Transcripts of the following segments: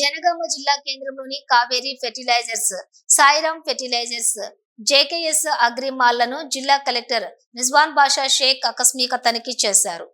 జనగామ జిల్లా కేంద్రంలోని Kaveri fertilisers Sairam fertilisers JKS అగ్రిమాల్లను జిల్లా కలెక్టర్ నిజ్వాన్ బాషా షేక్ ఆకస్మిక తనిఖీ చేశారు.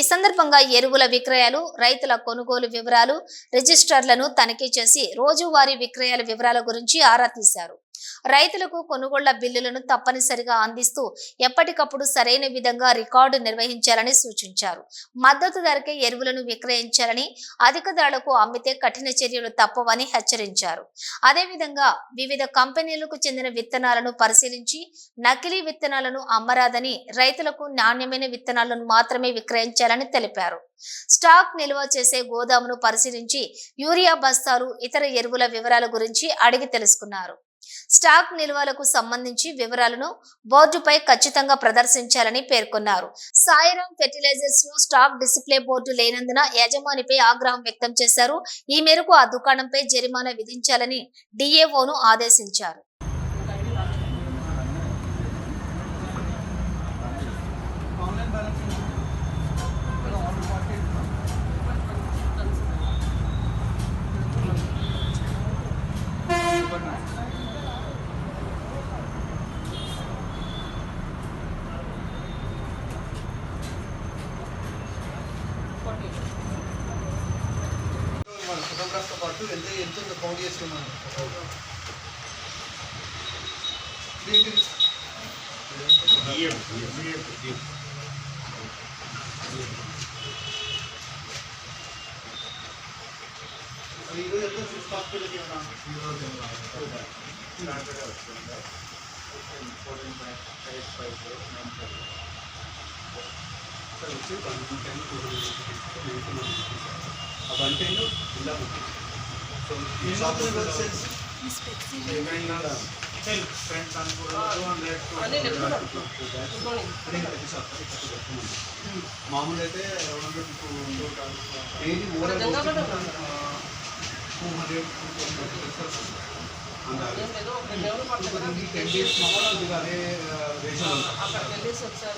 ఈ సందర్భంగా ఎరువుల విక్రయాలు రైతుల కొనుగోలు వివరాలు రిజిస్టర్లను తనిఖీ చేసి రోజువారీ విక్రయాల వివరాల గురించి ఆరా తీశారు. రైతులకు కొనుగోళ్ళ బిల్లులను తప్పనిసరిగా అందిస్తూ ఎప్పటికప్పుడు సరైన విధంగా రికార్డు నిర్వహించాలని సూచించారు. మద్దతు ధరకే ఎరువులను విక్రయించాలని అధిక ధరలకు అమ్మితే కఠిన చర్యలు తప్పవని హెచ్చరించారు. అదేవిధంగా వివిధ కంపెనీలకు చెందిన విత్తనాలను పరిశీలించి నకిలీ విత్తనాలను అమ్మరాదని రైతులకు నాణ్యమైన విత్తనాలను మాత్రమే విక్రయించాలని తెలిపారు. స్టాక్ నిల్వ చేసే గోదామును పరిశీలించి యూరియా బస్తాలు ఇతర ఎరువుల వివరాల గురించి అడిగి తెలుసుకున్నారు. స్టాక్ నిల్వలకు సంబంధించి వివరాలను బోర్డుపై ఖచ్చితంగా ప్రదర్శించాలని పేర్కొన్నారు. సాయిరాం ఫెర్టిలైజర్స్లో స్టాక్ డిస్ప్లే బోర్డు లేనందున యజమానిపై ఆగ్రహం వ్యక్తం చేశారు. ఈ మేరకు ఆ దుకాణంపై జరిమానా విధించాలని డిఏఓను ఆదేశించారు. మన ఫోటోగ్రాఫ్తో పాటు ఎంత ఎంత ఉందో కౌంట్ చేసుకున్నాను దీనికి అది ఈరోజు ఎంత సిక్స్ హాస్పిటల్కి అవంటేను ఇలా మామూలు అయితే ఏంటి overall two hundred ten days మామూలు అదే రేషన్ అక్కడికి వెళ్ళేసి ఒకసారి